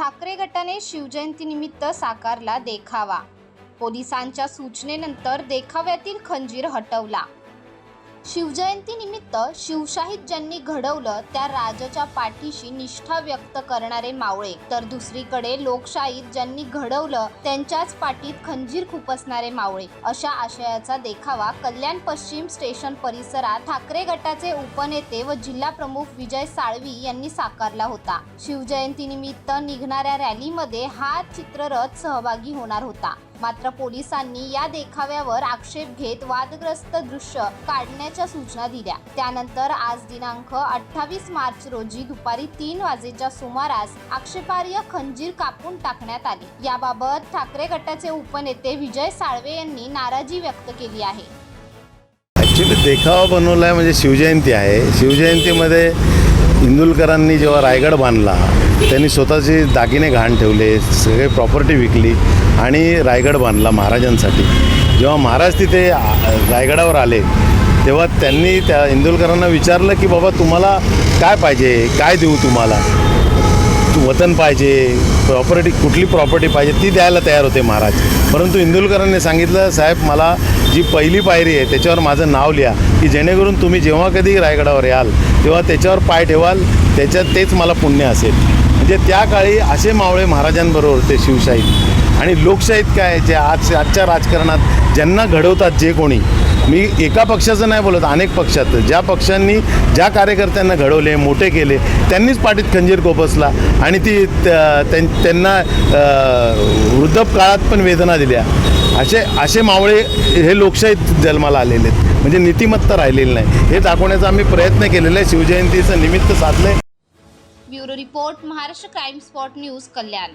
ठाकरे गटाने शिवजयंतीनिमित्त साकारला देखावा. पोलिसांच्या सूचनेनंतर देखाव्यातील खंजीर हटवला. शिवजयंतीनिमित्त शिवशाहीत ज्यांनी घडवलं त्या राजाच्या पाठीशी निष्ठा व्यक्त करणारे मावळे. तर दुसरीकडे लोकशाहीत ज्यांनी घडवलं त्यांच्याच पाठीत खंजीर खुपसणारे मावळे. अशा आशयाचा देखावा कल्याण पश्चिम स्टेशन परिसरात ठाकरे गटाचे उपनेते व जिल्हा प्रमुख विजय साळवी यांनी साकारला होता. शिवजयंतीनिमित्त निघणाऱ्या रॅलीमध्ये हा चित्ररथ सहभागी होणार होता. मात्र पोलिसांनी या देखाव्यावर आक्षेप घेत वादग्रस्त दृश्य काढण्याच्या सूचना दिल्या. त्यानंतर आज दिनांक अठ्ठावीस मार्च रोजी दुपारी तीन वाजेच्या सुमारास आक्षेपार्ह खंजीर कापून टाकण्यात आली. याबाबत ठाकरे गटाचे उपनेते विजय साळवे यांनी नाराजी व्यक्त केली आहे. ॲक्च्युली देखावा बनवला आहे म्हणजे शिवजयंती आहे. शिवजयंतीमध्ये इंदुलकरांनी जेव्हा रायगड बांधला त्यांनी स्वतःचे दागिने घाण ठेवले सगळे प्रॉपर्टी विकली आणि रायगड बांधला महाराजांसाठी. जेव्हा महाराज तिथे रायगडावर आले तेव्हा त्यांनी त्या इंदुलकरांना विचारलं की बाबा तुम्हाला काय पाहिजे? काय देऊ तुम्हाला? वतन पाहिजे प्रॉपर्टी कुठली प्रॉपर्टी पाहिजे ती द्यायला तयार होते महाराज. परंतु इंदुलकरांनी सांगितलं साहेब मला जी पहिली पायरी आहे त्याच्यावर माझं नाव लिहा की जेणेकरून तुम्ही जेव्हा कधी रायगडावर याल तेव्हा त्याच्यावर पाय ठेवाल त्याच्यात तेच मला पुण्य असेल. म्हणजे त्या काळी असे मावळे महाराजांबरोबर होते शिवशाहीत आणि लोकशाहीत काय जे आज आजच्या राजकारणात ज्यांना घडवतात जे कोणी मी एका पक्षाचं नाही बोलत अनेक पक्षाचं ज्या पक्षांनी ज्या कार्यकर्त्यांना घडवले मोठे केले त्यांनीच पाठीत खंजीर कोपसला आणि ती त्यांना अ, वृद्धकाळात पण वेदना दिल्या. असे असे मावळे हे लोकशाहीत जन्माला आलेले आहेत. म्हणजे नीतिमत्ता राहिलेली नाही. हे दाखवण्याचा आम्ही प्रयत्न केलेला आहे. शिवजयंतीचं निमित्त साधलंय. Bureau report Maharashtra crime spot news Kalyan.